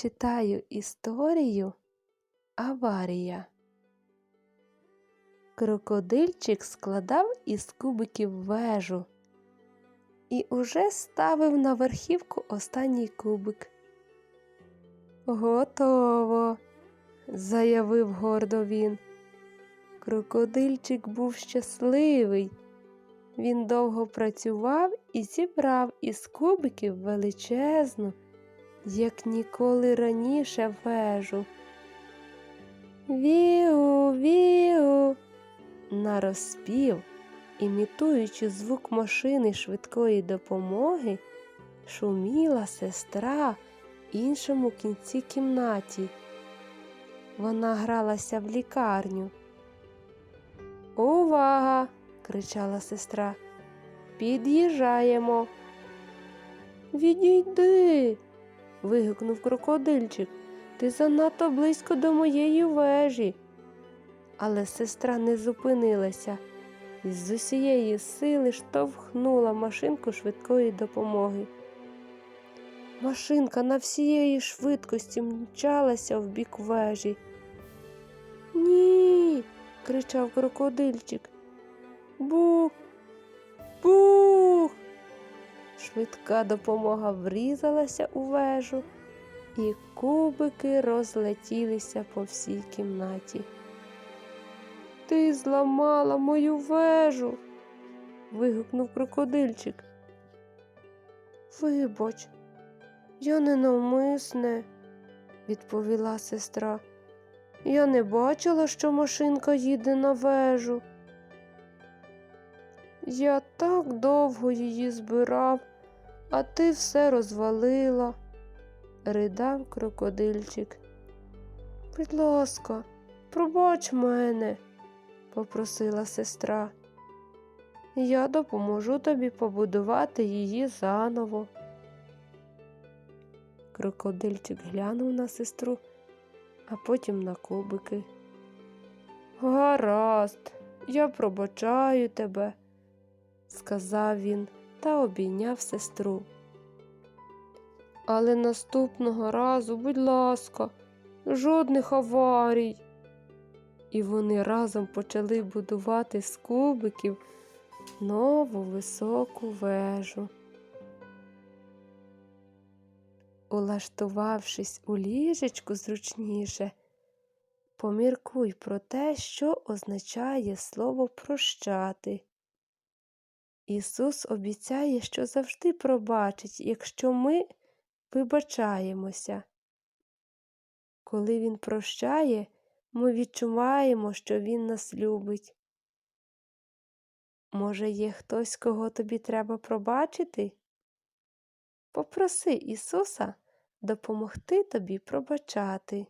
Читаю історію Аварія. Крокодильчик складав із кубиків вежу і уже ставив на верхівку останній кубик. Готово, заявив гордо він. Крокодильчик був щасливий. Він довго працював і зібрав із кубиків величезну, як ніколи раніше вежу. Віу, віу, нараспів, імітуючи звук машини швидкої допомоги, шуміла сестра в іншому кінці кімнаті. Вона гралася в лікарню. Увага! кричала сестра. Під'їжджаємо. Відійди. Вигукнув крокодильчик. Ти занадто близько до моєї вежі. Але сестра не зупинилася і з усієї сили штовхнула машинку швидкої допомоги. Машинка на всієї швидкості мчалася в бік вежі. Ні. кричав крокодильчик. Бух, бух. Швидка допомога врізалася у вежу, і кубики розлетілися по всій кімнаті. Ти зламала мою вежу. вигукнув крокодильчик. Вибач, я ненавмисне, відповіла сестра. Я не бачила, що машинка їде на вежу. Я так довго її збирав, а ти все розвалила, ридав крокодильчик. Будь ласка, пробач мене, попросила сестра. Я допоможу тобі побудувати її заново. Крокодильчик глянув на сестру, а потім на кубики. Гаразд, я пробачаю тебе сказав він та обійняв сестру. Але наступного разу, будь ласка, жодних аварій. І вони разом почали будувати з кубиків нову високу вежу. Улаштувавшись у ліжечку зручніше, поміркуй про те, що означає слово прощати. Ісус обіцяє, що завжди пробачить, якщо ми вибачаємося. Коли Він прощає, ми відчуваємо, що Він нас любить. Може, є хтось, кого тобі треба пробачити? Попроси Ісуса допомогти тобі пробачати.